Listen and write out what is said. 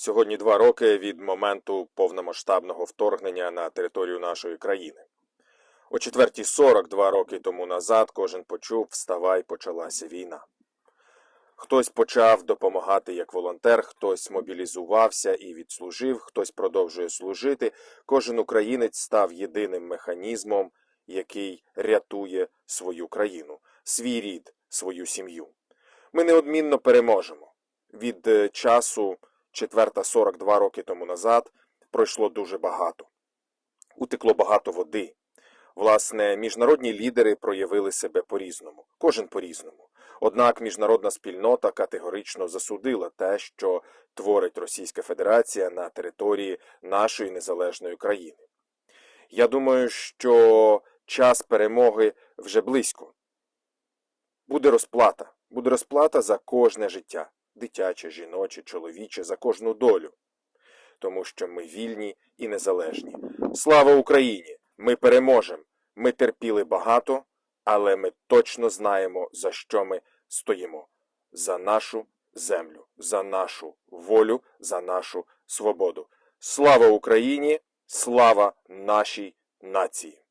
Сьогодні два роки від моменту повномасштабного вторгнення на територію нашої країни. О 4.40 два роки тому назад кожен почув Вставай, почалася війна. Хтось почав допомагати як волонтер, хтось мобілізувався і відслужив, хтось продовжує служити. Кожен українець став єдиним механізмом, який рятує свою країну, свій рід, свою сім'ю. Ми неодмінно переможемо. Від е, часу 4.42 роки тому назад пройшло дуже багато. Утекло багато води. Власне, міжнародні лідери проявили себе по-різному, кожен по-різному. Однак міжнародна спільнота категорично засудила те, що творить Російська Федерація на території нашої незалежної країни. Я думаю, що час перемоги вже близько. Буде розплата. Буде розплата за кожне життя дитяче, жіноче, чоловіче, за кожну долю. Тому що ми вільні і незалежні. Слава Україні! Ми переможемо. Ми терпіли багато, але ми точно знаємо, за що ми стоїмо. За нашу землю, за нашу волю, за нашу свободу. Слава Україні! Слава нашій нації!